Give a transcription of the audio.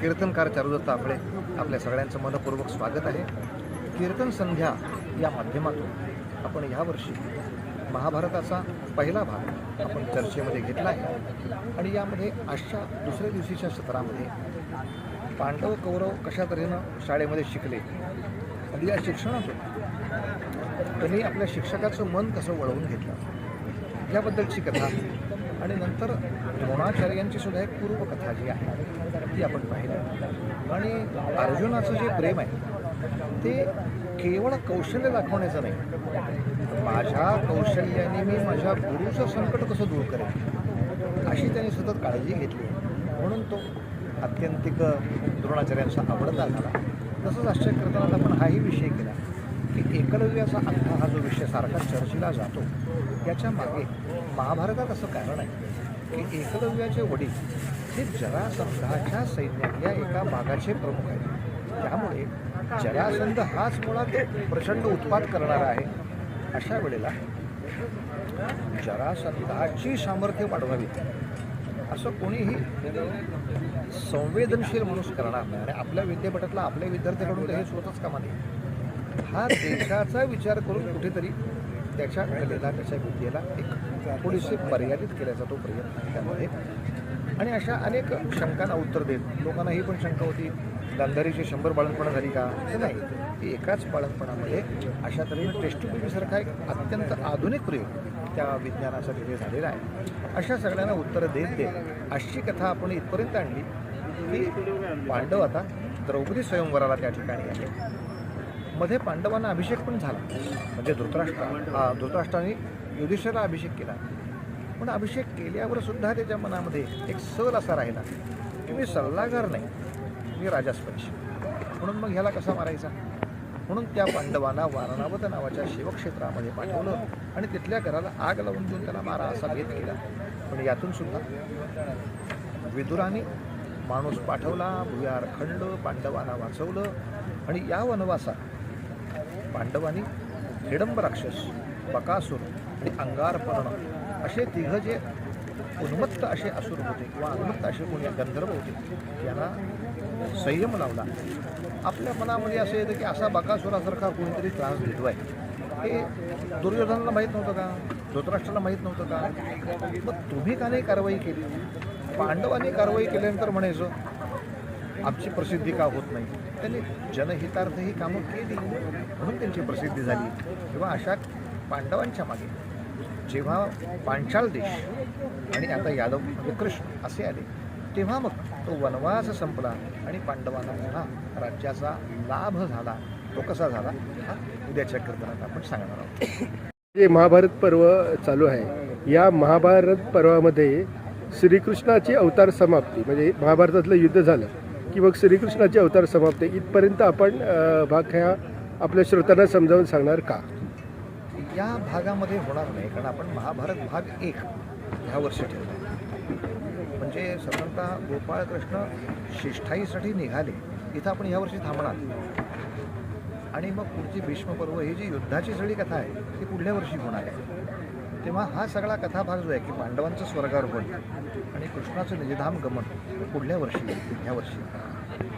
कीर्तनकार चारुदत्त आपले आपल्या सगळ्यांचं मनपूर्वक स्वागत आहे. कीर्तन संध्या या माध्यमातून आपण यावर्षी महाभारताचा पहिला भाग आपण चर्चेमध्ये घेतला आहे. आणि यामध्ये आजच्या दुसऱ्या दिवशीच्या सत्रामध्ये पांडव कौरव कशा तऱ्हेनं शाळेमध्ये शिकले? आणि या शिक्षणातून त्यांनी आपल्या शिक्षकाचं मन कसं वळवून घेतलं? याबद्दलची कथा आणि नंतर द्रोणाचार्यांची सुद्धा एक पूर्वकथा जी आहे ती आपण पाहिली. आणि अर्जुनाचं जे प्रेम आहे ते केवळ कौशल्य दाखवण्याचं नाही. माझ्या कौशल्याने मी माझ्या गुरुचं संकट कसं दूर करेन अशी त्यांनी सतत काळजी घेतली. म्हणून तो आत्यंतिक द्रोणाचार्यांचा आवडता झाला. तसंच आश्चर्य करताना आपण हाही विषय केला की एकलव्याचा अंत हा जो विषय सारखा चर्चेला जातो याच्या मागे महाभारतात असं कारण आहे. की एकलव्याचे वडील हे जरासंधाच्या सैन्यातल्या एका भागाचे प्रमुख आहेत. त्यामुळे जरासंध हाच मुळात प्रचंड उत्पात करणारा आहे. अशा वेळेला जरासंधाची सामर्थ्य वाढवावी असं कोणीही संवेदनशील माणूस करणार नाही. आणि आपल्या विद्यापीठातला आपल्या विद्यार्थ्याकडून हे स्वतःच कामा नये. हा देशाचा विचार करून कुठेतरी त्याच्या कलेला त्याच्या विद्येला एक थोडीशी मर्यादित केल्याचा तो प्रयत्न त्यामध्ये. आणि अशा अनेक शंकांना उत्तर देत लोकांना ही पण शंका होती गांधारीची शंभर बाळणपणा झाली का? नाही. ती एकाच बाळणपणामध्ये अशा तऱ्हेने टेस्टुबीसारखा एक अत्यंत आधुनिक प्रयोग त्या विज्ञानाचा तिथे झालेला आहे. अशा सगळ्यांना उत्तरं देत देत अशी कथा आपण इथपर्यंत आणली की पांडव आता द्रौपदी स्वयंवराला त्या ठिकाणी आले. मध्ये पांडवांना अभिषेक पण झाला. म्हणजे धृतराष्ट्र हा धृतराष्ट्राने युधिष्ठिराला अभिषेक केला. पण अभिषेक केल्यावर सुद्धा त्याच्या मनामध्ये एक सल असा राहिला की मी सल्लागार नाही मी राजास्पंच म्हणून मग ह्याला कसा मारायचा? म्हणून त्या पांडवांना वारणावत नावाच्या शिवक्षेत्रामध्ये पाठवलं आणि तिथल्या घराला आग लावून देऊन त्याला मारा असा भेद केला. पण यातून सुद्धा विदुराने माणूस पाठवला भुयार खणलं पांडवांना वाचवलं आणि या वनवासात पांडवांनी हिडंब राक्षस बकासूर आणि अंगारपर्ण असे तिघं जे उन्मत्त असे असुर होते किंवा उन्मत्त असे कोणी गंधर्व होते यांना संयम लावला. आपल्या मनामध्ये असं येतं की असा बकासुरासारखा कोणीतरी त्रास भेटवाय हे दुर्योधनाला माहीत नव्हतं का? धृतराष्ट्राला माहीत नव्हतं का? मग तुम्ही का नाही कारवाई केली? पांडवांनी कारवाई केल्यानंतर म्हणायचं आमची प्रसिद्धी का होत नाही? त्यांनी जनहितार्थ ही कामं केली. म्हणून त्यांची प्रसिद्धी झाली. किंवा अशा पांडवांच्या मागे जेव्हा पांचाल देश आणि आता यादव म्हणजे कृष्ण असे आले तेव्हा मग तो वनवास संपला आणि पांडवांना पुन्हा राज्याचा लाभ झाला तो कसा झाला हा उद्याच्या कीर्तनात आपण सांगणार आहोत. जे महाभारत पर्व चालू आहे या महाभारत पर्वामध्ये श्रीकृष्णाची अवतार समाप्ती म्हणजे महाभारतातलं युद्ध झालं. की मग श्रीकृष्णाचे अवतार समाप्त इथपर्यंत आपण भाग ह्या आपल्या श्रोत्यांना समजावून सांगणार का? या भागामध्ये होणार नाही कारण आपण महाभारत भाग एक ह्या वर्षी ठेवला म्हणजे साधारणतः गोपाळकृष्ण शिष्ठाईसाठी निघाले इथं आपण ह्या वर्षी थांबणार आणि मग पुढची भीष्मपर्व ही जी युद्धाची सगळी कथा आहे ती पुढल्या वर्षी होणार आहे. तेव्हा हा सगळा कथाभाग जो आहे की पांडवांचं स्वर्गारोहण आणि कृष्णाचं निजधाम गमन पुढल्या वर्षी ह्या वर्षी.